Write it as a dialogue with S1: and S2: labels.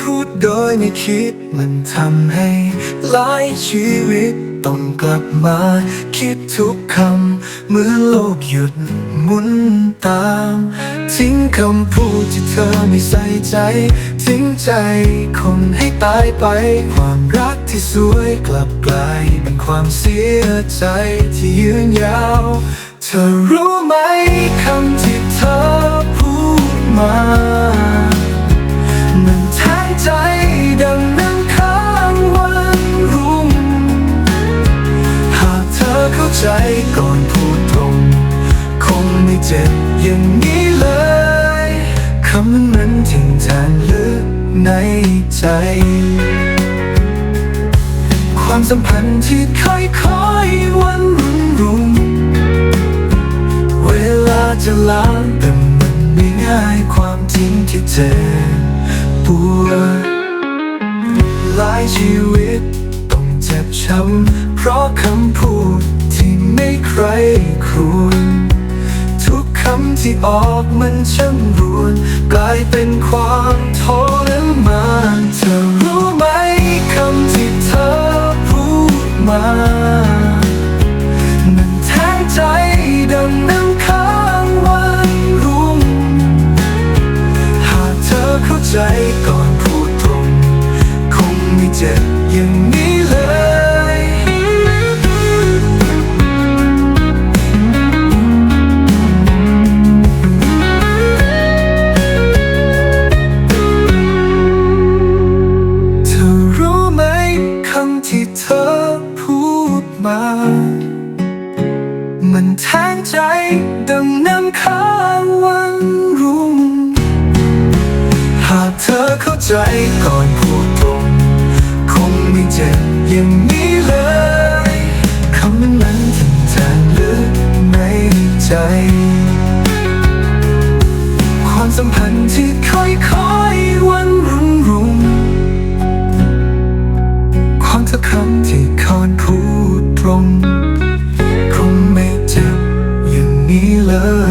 S1: พูดโดยไม่คิดมันทำให้หลายชีวิตต้องกลับมาคิดทุกคำเมื่อโลกหยุดหมุนตาม ทิ้งคำพูดที่เธอไม่ใส่ใจ ทิ้งใจคนให้ตายไป ความรักที่สวยกลับกลายเป็นความเสียใจที่ยืนยาว เธอรู้ไหมคำที่เธอพูดมา ก่อนพูดตรง คงไม่เจ็บอย่างนี้เลย คำนั้นมันทิ้งแทนลึกในใจ ความสัมพันธ์ที่ค่อยๆวันรุ่งรุ่งเวลาจะล้างแต่มันไม่ง่ายความจริงที่เจ็บปวดหลายชีวิตต้องเจ็บช้ำเพราะคำพูด รควรทุกคำที่ออกมันช่างรวนกลายเป็นความทรมานเธอรู้ไหมคำที่เธอพูดมามันแทงใจดังน้ำค้างวันรุ่งหากเธอเข้าใจก่อนพูดตรง คงไม่เจ็บอย่างนี้ มันแทงใจดังน้ำค้างวันรุ่ง หากเธอเข้าใจก่อนพูดตรง คงไม่เจ็บอย่างนี้เลยคำนั้นมันถึงแทงลึกในใจ ความสัมพันธ์ที่ค่อยๆวันรุ่งรุ่งความทุกคำที่คอนพูดตรง love.